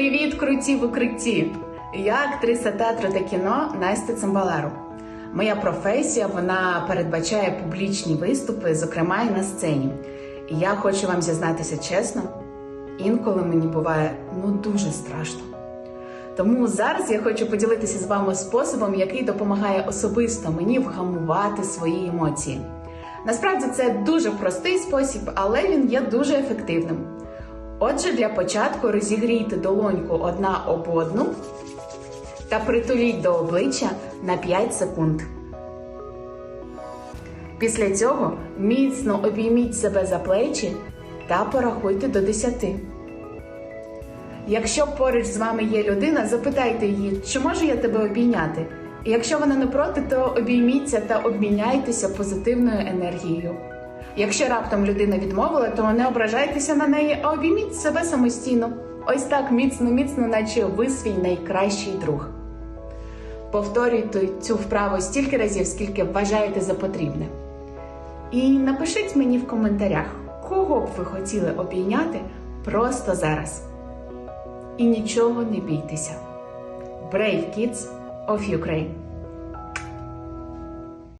Привіт, круті в укритті! Я актриса театру та кіно Настя Цимбалару. Моя професія вона передбачає публічні виступи, зокрема і на сцені. І я хочу вам зізнатися чесно, інколи мені буває ну дуже страшно. Тому зараз я хочу поділитися з вами способом, який допомагає особисто мені вгамувати свої емоції. Насправді це дуже простий спосіб, але він є дуже ефективним. Отже, для початку розігрійте долоньку одна об одну та притуліть до обличчя на 5 секунд. Після цього міцно обійміть себе за плечі та порахуйте до 10. Якщо поруч з вами є людина, запитайте її, чи можу я тебе обійняти. І якщо вона не проти, то обійміться та обміняйтеся позитивною енергією. Якщо раптом людина відмовила, то не ображайтеся на неї, а обійміть себе самостійно. Ось так міцно, міцно, наче ви свій найкращий друг. Повторюйте цю вправу стільки разів, скільки вважаєте за потрібне. І напишіть мені в коментарях, кого б ви хотіли обійняти просто зараз. І нічого не бійтеся. Brave Kids of Ukraine